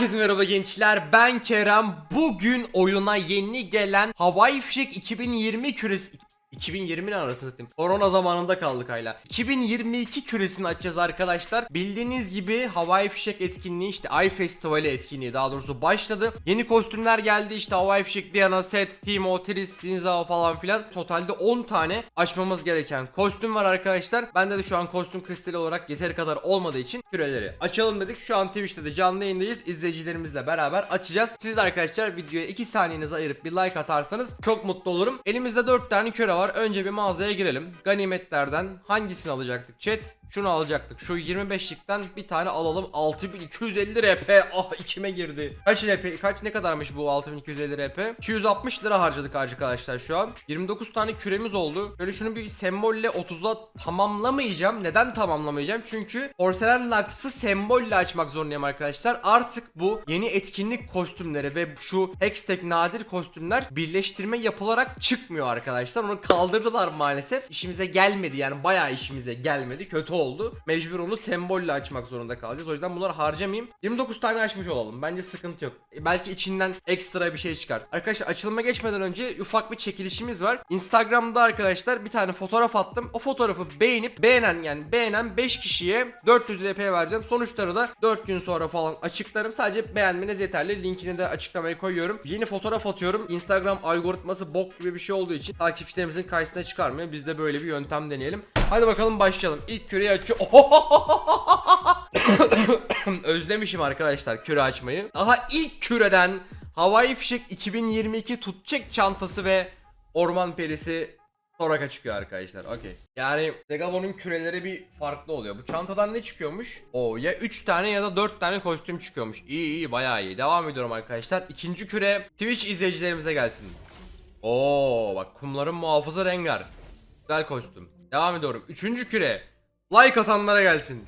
Herkese merhaba gençler. Ben Kerem. Bugün oyuna yeni gelen Havai Fişek 2020 küresi 2020 ne arasını satayım. Korona zamanında kaldık hala. 2022 küresini açacağız arkadaşlar. Bildiğiniz gibi Havai Fişek etkinliği işte Ay Festivali etkinliği daha doğrusu başladı. Yeni kostümler geldi işte Havai Fişek, Diana, Set, Timo, Tris, Sinzao falan filan. Totalde 10 tane açmamız gereken kostüm var arkadaşlar. Bende de şu an kostüm kristali olarak yeteri kadar olmadığı için küreleri açalım dedik. Şu an Twitch'te de canlı yayındayız. İzleyicilerimizle beraber açacağız. Siz de arkadaşlar videoya 2 saniyenizi ayırıp bir like atarsanız çok mutlu olurum. Elimizde 4 tane küre var. Önce bir mağazaya girelim. Ganimetlerden hangisini alacaktık chat? Şunu alacaktık. Şu 25'likten bir tane alalım. 6250 RP. Ah içime girdi. Kaç RP? Kaç ne kadarmış bu 6250 RP? 260 lira harcadık arkadaşlar şu an. 29 tane küremiz oldu. Böyle şunu bir sembolle 30'a tamamlamayacağım. Neden tamamlamayacağım? Çünkü porselen laks'ı sembolle açmak zorundayım arkadaşlar. Artık bu yeni etkinlik kostümleri ve şu Hextech nadir kostümler birleştirme yapılarak çıkmıyor arkadaşlar. Onu kaldırdılar maalesef. İşimize gelmedi yani bayağı işimize gelmedi. Kötü oldu. Mecbur onu sembolle açmak zorunda kalacağız. O yüzden bunları harcamayayım. 29 tane açmış olalım. Bence sıkıntı yok. E, belki içinden ekstra bir şey çıkar. Arkadaşlar açılıma geçmeden önce ufak bir çekilişimiz var. Instagram'da arkadaşlar bir tane fotoğraf attım. O fotoğrafı beğenip beğenen yani beğenen 5 kişiye 400 RP vereceğim. Sonuçları da 4 gün sonra falan açıklarım. Sadece beğenmeniz yeterli. Linkini de açıklamaya koyuyorum. Yeni fotoğraf atıyorum. Instagram algoritması bok gibi bir şey olduğu için takipçilerimizin karşısına çıkarmıyor. Biz de böyle bir yöntem deneyelim. Hadi bakalım başlayalım. İlk küreyi açıyor. Özlemişim arkadaşlar küre açmayı. Daha ilk küreden Havai Fişek 2022 tutacak çantası ve Orman Perisi Soraka çıkıyor arkadaşlar. Okey. Yani Degabon'un küreleri bir farklı oluyor. Bu çantadan ne çıkıyormuş? O ya 3 tane ya da 4 tane kostüm çıkıyormuş. İyi iyi bayağı iyi. Devam ediyorum arkadaşlar. İkinci küre Twitch izleyicilerimize gelsin. Oo bak kumların muhafızı Rengar. Güzel kostüm. Devam ediyorum. Üçüncü küre. Like atanlara gelsin.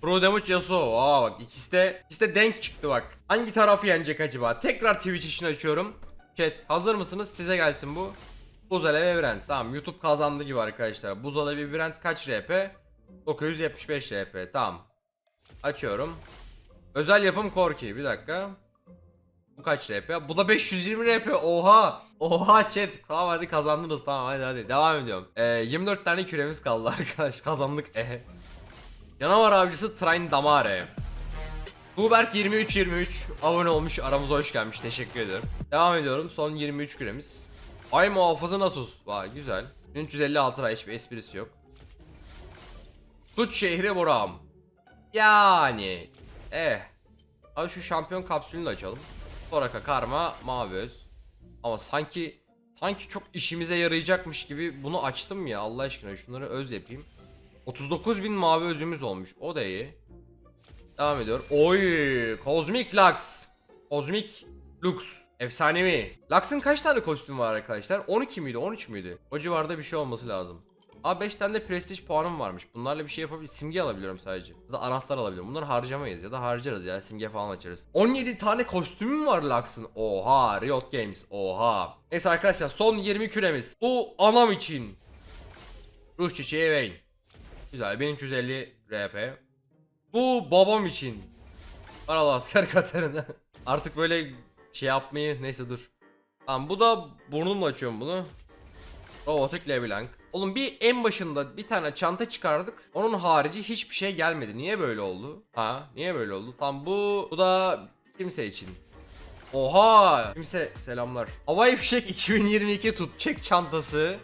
Pro Damage Yasuo. Aa bak ikisi de, ikisi de denk çıktı bak. Hangi tarafı yenecek acaba? Tekrar Twitch için açıyorum. Chat hazır mısınız? Size gelsin bu. Buz Alevi Brent. Tamam YouTube kazandı gibi arkadaşlar. Buz Alevi Brent kaç RP? 975 RP. Tamam. Açıyorum. Özel yapım Korki. Bir dakika. Bu kaç RP? Bu da 520 RP. Oha. Oha chat. Tamam hadi kazandınız. Tamam hadi hadi. Devam ediyorum. Ee, 24 tane küremiz kaldı arkadaş. Kazandık. Eh. Canavar avcısı Train Damare. Tuğberk 23-23 abone olmuş aramıza hoş gelmiş teşekkür ederim. Devam ediyorum son 23 küremiz. Ay muhafızı Nasus. Vay güzel. 356 lira hiçbir esprisi yok. Tut şehri Buram. Yani. Eh. Abi şu şampiyon kapsülünü de açalım. Soraka karma mavi öz. Ama sanki sanki çok işimize yarayacakmış gibi bunu açtım ya Allah aşkına şunları öz yapayım. 39.000 mavi özümüz olmuş. O da iyi. Devam ediyor. Oy, Cosmic Lux. Cosmic Lux. Efsanevi. Lux'ın kaç tane kostümü var arkadaşlar? 12 miydi? 13 müydü? O civarda bir şey olması lazım. Aa 5 tane de prestij puanım varmış. Bunlarla bir şey yapabilir. Simge alabiliyorum sadece. Ya da anahtar alabiliyorum. Bunları harcamayız ya da harcarız ya. Simge falan açarız. 17 tane kostümüm var Lux'ın. Oha. Riot Games. Oha. Neyse arkadaşlar son 20 küremiz. Bu anam için. Ruh çiçeği Vayne. Güzel 1350 RP. Bu babam için. Paralı asker Katarina. Artık böyle şey yapmayı neyse dur. Tamam bu da burnumla açıyorum bunu. Robotik Leblanc. Oğlum bir en başında bir tane çanta çıkardık. Onun harici hiçbir şey gelmedi. Niye böyle oldu? Ha, niye böyle oldu? Tam bu bu da kimse için. Oha! Kimse selamlar. Havai Fişek 2022 tut çantası.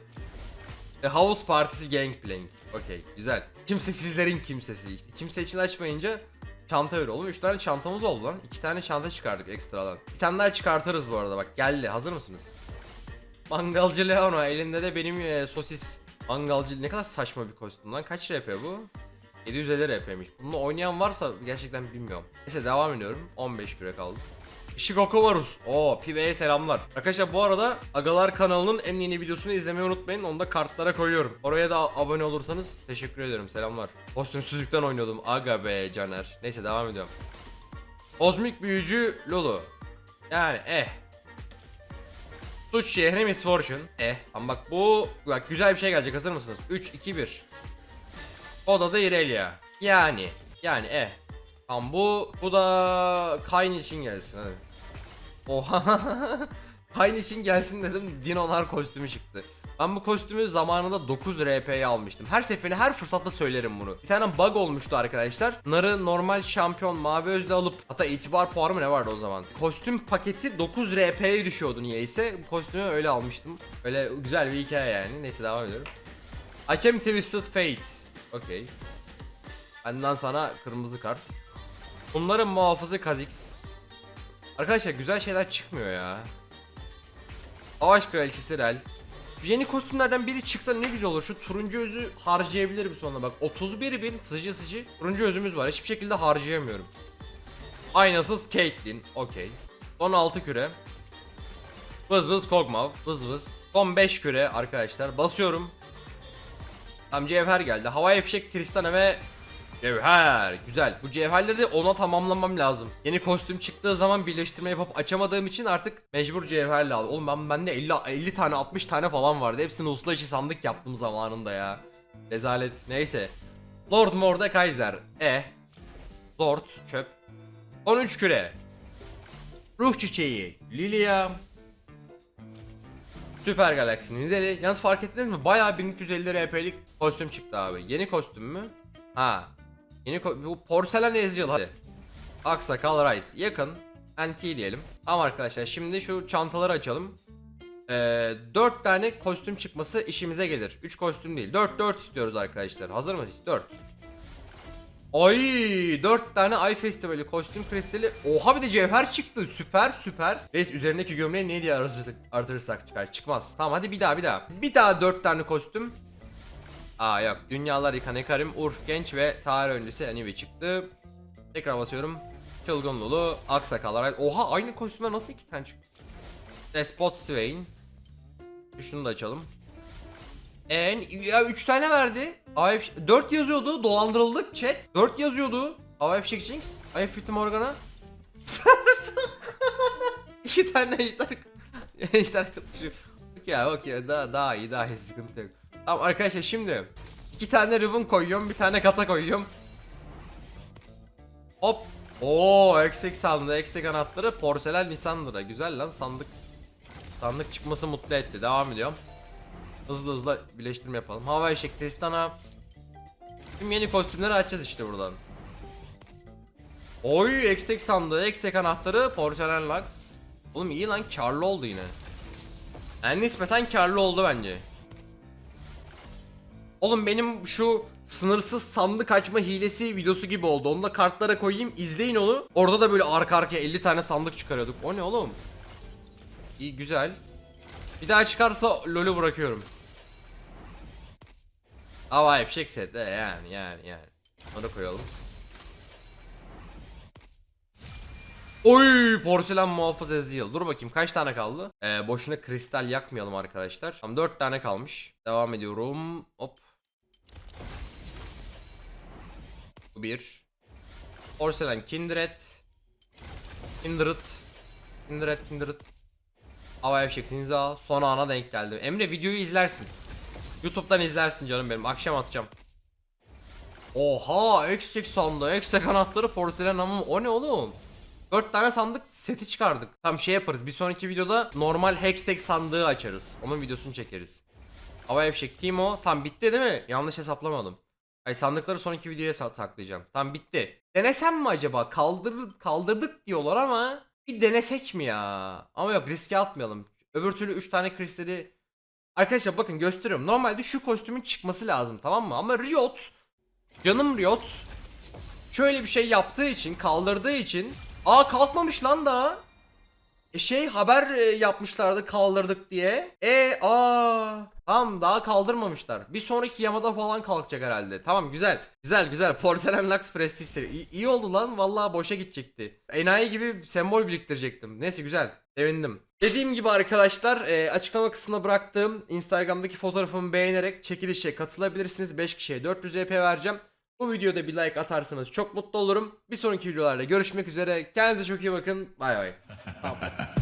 Ve House Partisi Gangplank. Okey güzel. Kimsesizlerin kimsesi işte. Kimse için açmayınca çanta ver oğlum. 3 tane çantamız oldu lan. 2 tane çanta çıkardık ekstradan. Bir tane daha çıkartırız bu arada bak geldi. Hazır mısınız? Mangalcı Leona elinde de benim e, sosis. Mangalcı ne kadar saçma bir kostüm lan. Kaç RP bu? 750 RP'miş. Bununla oynayan varsa gerçekten bilmiyorum. Neyse devam ediyorum. 15 küre kaldı. Shikoku Varus. Oo Pive'ye selamlar. Arkadaşlar bu arada Agalar kanalının en yeni videosunu izlemeyi unutmayın. Onu da kartlara koyuyorum. Oraya da abone olursanız teşekkür ederim. Selamlar. Kostümsüzlükten oynuyordum. Aga be Caner. Neyse devam ediyorum. Kozmik büyücü Lulu. Yani eh. Suç şehri Miss Fortune. Eh. Ama bak bu bak güzel bir şey gelecek. Hazır mısınız? 3 2 1. Oda da Irelia. Yani yani eh. Tamam bu bu da Kayn için gelsin hadi. Oha. Kayn için gelsin dedim. Dinonar kostümü çıktı. Ben bu kostümü zamanında 9 RP'ye almıştım. Her seferinde her fırsatta söylerim bunu. Bir tane bug olmuştu arkadaşlar. Narı normal şampiyon mavi özle alıp hatta itibar puanı mı ne vardı o zaman? Kostüm paketi 9 RP'ye düşüyordu niyeyse. Kostümü öyle almıştım. Öyle güzel bir hikaye yani. Neyse devam ediyorum. Hakem Twisted Fate. Okey. Benden sana kırmızı kart. Bunların muhafızı Kha'Zix. Arkadaşlar güzel şeyler çıkmıyor ya. Savaş Kraliçesi Rel. Yeni kostümlerden biri çıksa ne güzel olur. Şu turuncu özü harcayabilirim sonra bak. 31 bin sıcı sıcı turuncu özümüz var. Hiçbir şekilde harcayamıyorum. Aynasız Caitlyn. Okey. Son 6 küre. Vız vız Kog'Maw. Vız vız. Son 5 küre arkadaşlar. Basıyorum. Tam cevher geldi. Havai fişek Tristana ve Cevher. Güzel. Bu cevherleri de ona tamamlamam lazım. Yeni kostüm çıktığı zaman birleştirme yapıp açamadığım için artık mecbur cevherle al. Oğlum ben bende 50 50 tane 60 tane falan vardı. Hepsini usta işi sandık yaptım zamanında ya. Rezalet. Neyse. Lord Mordekaiser. E. Lord çöp. 13 küre. Ruh çiçeği. Lilia. Süper Galaxy Nidali. Yalnız fark ettiniz mi? Bayağı 1350 RP'lik kostüm çıktı abi. Yeni kostüm mü? Ha. Yeni bu porselen Ezreal hadi. Aksakal Rice. Yakın. NT diyelim. Tamam arkadaşlar şimdi şu çantaları açalım. Ee, 4 tane kostüm çıkması işimize gelir. 3 kostüm değil. 4 4 istiyoruz arkadaşlar. Hazır mısınız? 4. Ay 4 tane Ay Festivali kostüm kristali. Oha bir de cevher çıktı. Süper süper. Reis üzerindeki gömleği ne diye artırırsak çıkar. Çıkmaz. Tamam hadi bir daha bir daha. Bir daha 4 tane kostüm. Aa yok. Dünyalar yıkan Ekarim, Urf Genç ve tarih öncesi Anive çıktı. Tekrar basıyorum. Çılgın Lulu, Aksakallar. Oha aynı kostüme nasıl iki tane çıktı? Despot Swain. Şunu da açalım. En ya 3 tane verdi. AF 4 yazıyordu. Dolandırıldık chat. 4 yazıyordu. AF Jinx, AF Fifty Morgana. 2 tane ejder ejder katışı. Okey okey daha daha iyi daha iyi sıkıntı yok. Tamam arkadaşlar şimdi iki tane ribbon koyuyorum, bir tane kata koyuyorum. Hop. Oo, eksik sandığı, eksik anahtarı porselen Lisandra. Güzel lan sandık. Sandık çıkması mutlu etti. Devam ediyorum. Hızlı hızlı birleştirme yapalım. Hava eşek Tristana. Tüm yeni kostümleri açacağız işte buradan. Oy, eksik sandığı, eksik anahtarı porselen Lux. Oğlum iyi lan karlı oldu yine. Yani nispeten karlı oldu bence. Oğlum benim şu sınırsız sandık açma hilesi videosu gibi oldu. Onu da kartlara koyayım izleyin onu. Orada da böyle arka arkaya 50 tane sandık çıkarıyorduk. O ne oğlum? İyi güzel. Bir daha çıkarsa LoL'ü bırakıyorum. Hava fişek set. E, yani yani yani. Onu koyalım. Oy porselen muhafız Ezreal. Dur bakayım kaç tane kaldı? Ee, boşuna kristal yakmayalım arkadaşlar. Tamam 4 tane kalmış. Devam ediyorum. Hop. Bu bir. Porselen Kindred. Kindred. Kindred Kindred. Hava fişek Zinza. Son ana denk geldi. Emre videoyu izlersin. Youtube'dan izlersin canım benim. Akşam atacağım. Oha eksik sandığı, eksik kanatları porselen ama o ne oğlum? 4 tane sandık seti çıkardık. Tam şey yaparız. Bir sonraki videoda normal Hextech sandığı açarız. Onun videosunu çekeriz. Hava Fişek Timo. Tam bitti değil mi? Yanlış hesaplamadım. Ay sandıkları sonraki videoya sa- saklayacağım. Tam bitti. Denesem mi acaba? Kaldır kaldırdık diyorlar ama bir denesek mi ya? Ama yok riske atmayalım. Öbür türlü 3 tane kristali Arkadaşlar bakın gösteriyorum. Normalde şu kostümün çıkması lazım tamam mı? Ama Riot Canım Riot şöyle bir şey yaptığı için, kaldırdığı için Aa kalkmamış lan daha. E şey haber e, yapmışlardı kaldırdık diye. E aa tamam daha kaldırmamışlar. Bir sonraki yamada falan kalkacak herhalde. Tamam güzel. Güzel güzel. Porselen Lux Prestige. İyi, iyi oldu lan. Vallahi boşa gidecekti. Enayi gibi sembol biriktirecektim. Neyse güzel. Sevindim. Dediğim gibi arkadaşlar e, açıklama kısmına bıraktığım Instagram'daki fotoğrafımı beğenerek çekilişe katılabilirsiniz. 5 kişiye 400 EP vereceğim. Bu videoda bir like atarsanız çok mutlu olurum. Bir sonraki videolarda görüşmek üzere. Kendinize çok iyi bakın. Bay bay. Tamam.